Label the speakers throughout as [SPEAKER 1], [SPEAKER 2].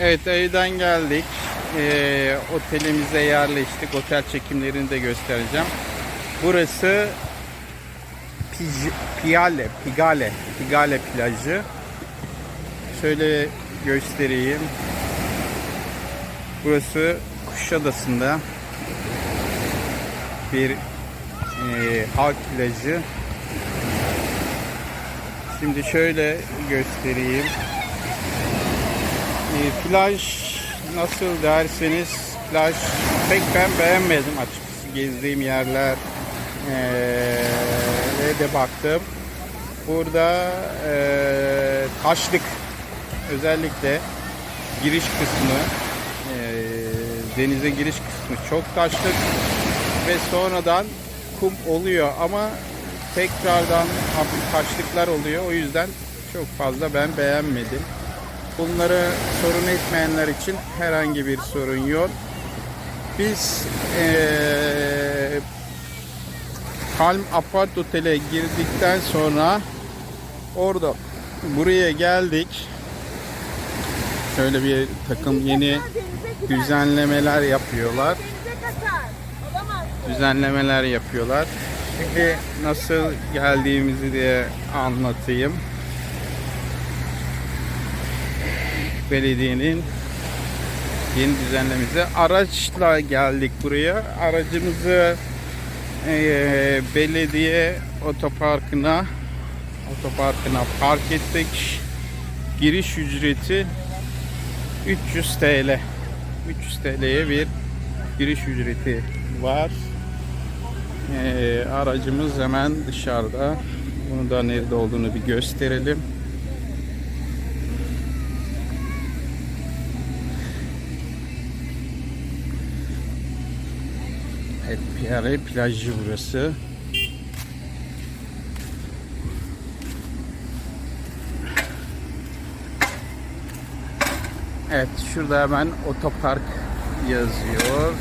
[SPEAKER 1] Evet evden geldik. Ee, otelimize yerleştik. Otel çekimlerini de göstereceğim. Burası Pij- Piale, Pigale, Pigale plajı. Şöyle göstereyim. Burası Kuşadası'nda bir e, halk plajı. Şimdi şöyle göstereyim. E, plaj nasıl derseniz plaj pek ben beğenmedim açıkçası gezdiğim yerler e, de baktım. Burada e, taşlık özellikle giriş kısmı e, denize giriş kısmı çok taşlık ve sonradan kum oluyor ama tekrardan taşlıklar oluyor. O yüzden çok fazla ben beğenmedim. Bunları sorun etmeyenler için herhangi bir sorun yok. Biz eee Palm Apart Otel'e girdikten sonra orada buraya geldik. Şöyle bir takım yeni düzenlemeler yapıyorlar. Düzenlemeler yapıyorlar. Şimdi nasıl geldiğimizi diye anlatayım. Belediyenin yeni düzenlemesi. Araçla geldik buraya. Aracımızı eee, belediye otoparkına otoparkına park ettik. Giriş ücreti 300 TL. 300 TL'ye bir giriş ücreti var. Eee, aracımız hemen dışarıda. Bunu da nerede olduğunu bir gösterelim. Evet, Piyare plajı burası. Evet, şurada hemen otopark yazıyor.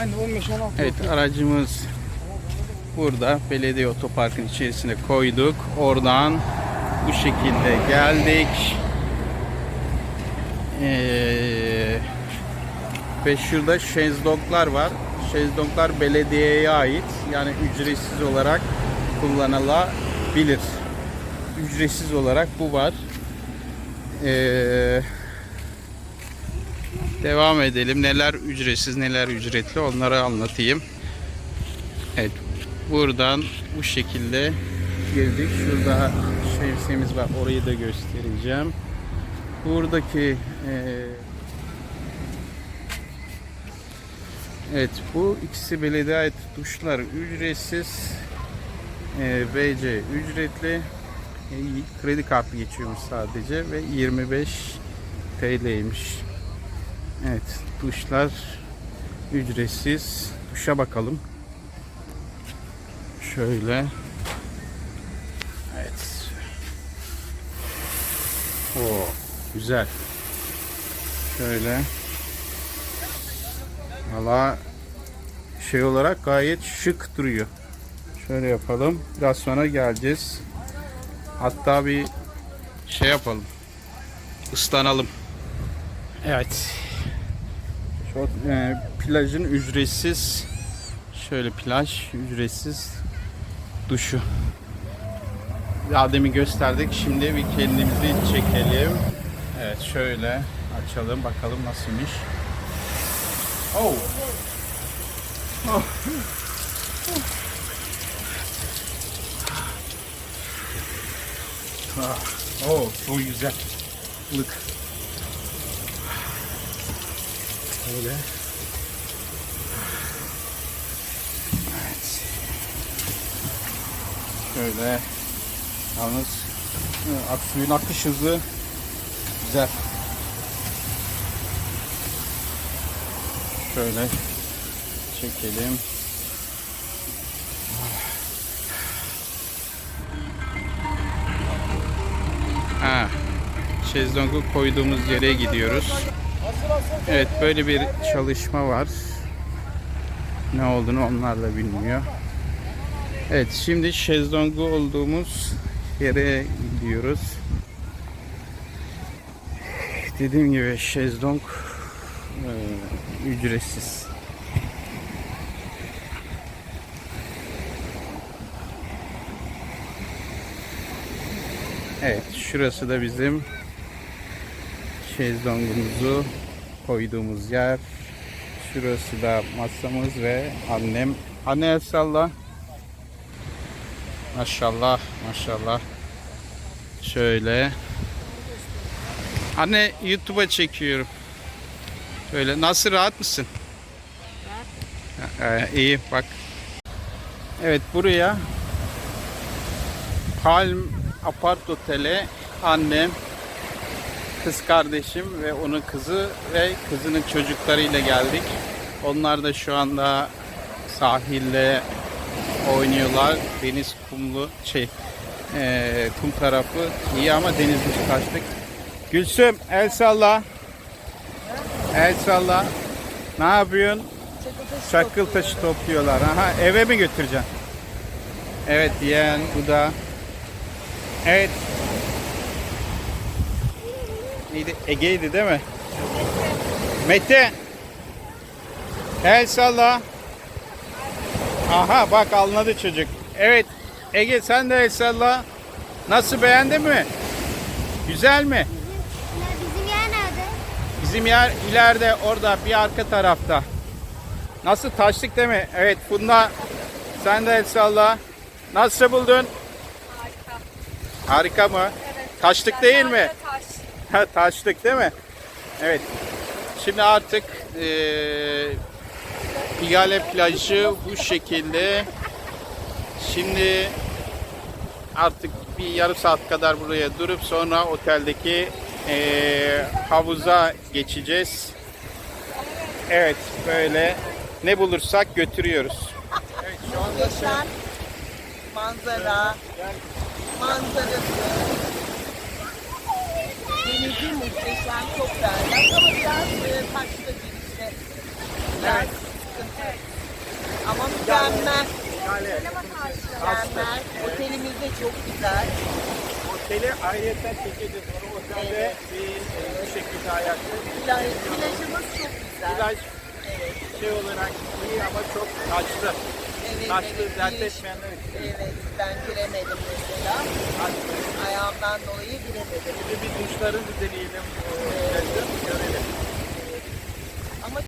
[SPEAKER 2] Ben de 15-16
[SPEAKER 1] Evet, aracımız burada. Belediye otoparkın içerisine koyduk. Oradan bu şekilde geldik. Ee, ve şurada şezlonglar var. Şezlonglar belediyeye ait. Yani ücretsiz olarak kullanılabilir. Ücretsiz olarak bu var. Ee, devam edelim. Neler ücretsiz, neler ücretli onları anlatayım. Evet. Buradan bu şekilde girdik. Şurada şemsiyemiz var. Orayı da göstereceğim. Buradaki eee Evet bu ikisi belediye ait duşlar ücretsiz. Eee BC ücretli. E, kredi kartı geçiyormuş sadece ve 25 TL'ymiş. Evet duşlar ücretsiz. Duşa bakalım. Şöyle. Evet. O güzel. Şöyle. Valla şey olarak gayet şık duruyor. Şöyle yapalım. Biraz sonra geleceğiz. Hatta bir şey yapalım. Islanalım. Evet. Şu, e, plajın ücretsiz şöyle plaj ücretsiz duşu. Daha demin gösterdik. Şimdi bir kendimizi çekelim. Evet şöyle açalım bakalım nasılmış. Oh. Oh. Ah, Oh, çok güzel. Ilık. Öyle. Evet. Şöyle. Yalnız e, ak- suyun akış hızı güzel. Şöyle çekelim. Ha, şezlongu koyduğumuz yere gidiyoruz. Evet böyle bir çalışma var. Ne olduğunu onlar da bilmiyor. Evet şimdi şezlongu olduğumuz yere gidiyoruz. Dediğim gibi şezlong e, ücretsiz. Evet şurası da bizim şezlongumuzu koyduğumuz yer. Şurası da masamız ve annem. Anne el salla. Maşallah maşallah. Şöyle. Anne YouTube'a çekiyorum. Böyle nasıl rahat mısın? Rahat. Ee, iyi bak. Evet buraya Palm Apart Otel'e annem, kız kardeşim ve onun kızı ve kızının çocuklarıyla geldik. Onlar da şu anda sahilde oynuyorlar. Deniz kumlu şey eee, kum tarafı iyi ama deniz dışı kaçtık. Gülsüm el salla. El salla. Ne yapıyorsun? Çakıl taşı topluyorlar. Aha eve mi götüreceksin? Evet yeğen bu da. Evet. Neydi? Ege'ydi değil mi? Mete. El salla. Aha bak anladı çocuk. Evet. Ege sen de el salla. Nasıl beğendin mi? Güzel mi?
[SPEAKER 3] Bizim yer
[SPEAKER 1] ileride orada bir arka tarafta. Nasıl taşlık değil mi? Evet Funda sen de el salla. Nasıl buldun? Harika. Harika mı? Taşlık değil mi? Ha, taşlık değil mi? Evet. Şimdi artık eee İgale plajı bu şekilde. Şimdi artık bir yarım saat kadar buraya durup sonra oteldeki eee, havuza geçeceğiz. Evet böyle ne bulursak götürüyoruz. Evet şu anda
[SPEAKER 4] Muhteşem manzara, manzarası. Denizi muhteşem, çok berrak ama biraz e, taşlı girişte. Biraz sıkıntı. Ama mükemmel, mükemmel. Otelimiz de çok güzel.
[SPEAKER 1] oteli ayrıyeten çekeceğiz. Otelde bir e, bu şekilde ayakta.
[SPEAKER 4] Plaj, plajımız çok güzel.
[SPEAKER 1] Plaj şey olarak iyi ama çok taşlı.
[SPEAKER 4] Evet,
[SPEAKER 1] Taşlı
[SPEAKER 4] evet,
[SPEAKER 1] dert etmeyenler için.
[SPEAKER 4] Evet, ben giremedim mesela.
[SPEAKER 1] Taşlı.
[SPEAKER 4] Ayağımdan dolayı giremedim.
[SPEAKER 1] Şimdi bir duşları düzenleyelim. e, Görelim.